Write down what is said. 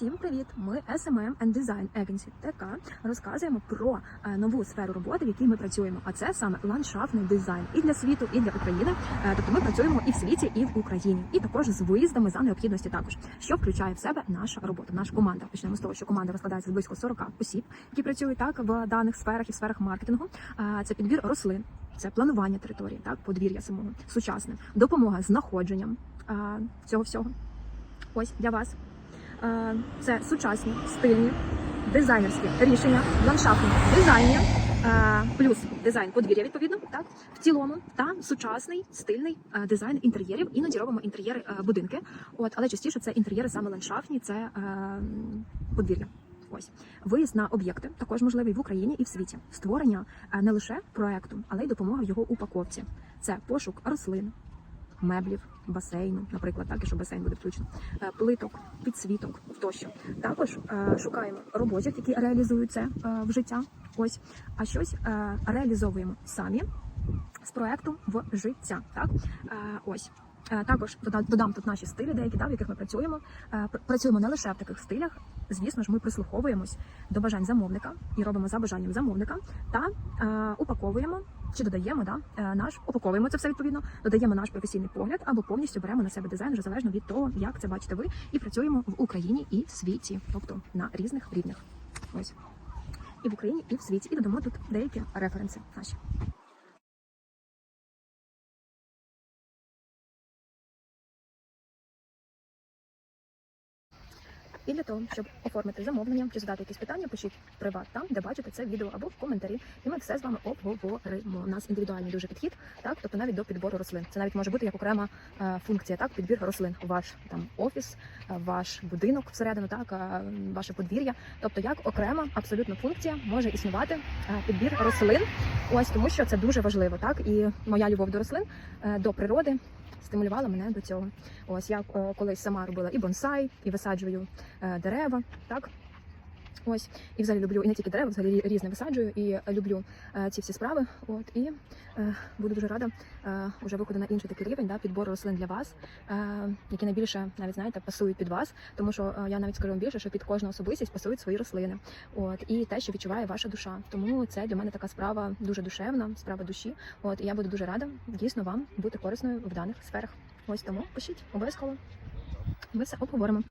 Всім привіт! Ми SMM and Design Agency ТК розказуємо про е, нову сферу роботи, в якій ми працюємо. А це саме ландшафтний дизайн і для світу, і для України. Е, Тобто ми працюємо і в світі, і в Україні, і також з виїздами за необхідності. Також що включає в себе наша робота, наша команда. Почнемо з того, що команда розкладається з близько 40 осіб, які працюють так в даних сферах і в сферах маркетингу. Е, Це підбір рослин, це планування території, так подвір'я самого сучасне, допомога знаходженням цього всього. Ось для вас. Е, Це сучасні, стильні, дизайнерські рішення, ландшафтні дизайні, е, плюс дизайн подвір'я, відповідно, так в цілому, та сучасний стильний е, дизайн інтер'єрів. Іноді робимо інтер'єри будинки. От, але частіше це інтер'єри саме ландшафтні, це подвір'я. Ось виїзд на об'єкти також можливий в Україні і в світі. Створення не лише проекту, але й допомога в його упаковці. Це пошук рослин, меблів, басейну, наприклад, так, якщо басейн буде включено, е, плиток, підсвіток тощо. Також е, шукаємо робочих, які реалізують це е, в життя. Ось, а щось реалізовуємо самі з проекту в життя. Так, ось. Е, Також дода- додам тут наші стилі, деякі да, в яких ми працюємо. Е, Працюємо не лише в таких стилях. Звісно ж, ми прислуховуємось до бажань замовника і робимо за бажанням замовника та е, упаковуємо чи додаємо да, наш упаковуємо це все відповідно, додаємо наш професійний погляд або повністю беремо на себе дизайн вже залежно від того, як це бачите ви, і працюємо в Україні і в світі, тобто на різних рівнях. Ось і в Україні, і в світі. І додамо тут деякі референси наші. І для того, щоб оформити замовлення чи задати якісь питання, пишіть приват там, де бачите це відео або в коментарі. І ми все з вами обговоримо. У нас індивідуальний дуже підхід, так тобто навіть до підбору рослин. Це навіть може бути як окрема е, функція, так підбір рослин ваш там офіс, е, ваш будинок всередину, так е, ваше подвір'я. Тобто, як окрема абсолютно функція може існувати е, підбір рослин. Ось тому, що це дуже важливо, так і моя любов до рослин, е, до природи. Стимулювала мене до цього. Ось я е, колись сама робила і бонсай, і висаджую е, дерева, так. Ось, і взагалі люблю і не тільки дерева, взагалі різне висаджую і люблю е, ці всі справи. От і е, буду дуже рада е, уже виходу на інший такий рівень, да, підбору рослин для вас, е, які найбільше навіть знаєте пасують під вас, тому що е, я навіть скажу вам більше, що під кожну особистість пасують свої рослини. От і те, що відчуває ваша душа. Тому це для мене така справа дуже душевна, справа душі. От і я буду дуже рада дійсно вам бути корисною в даних сферах. Ось тому пишіть обов'язково. Ми все обговоримо.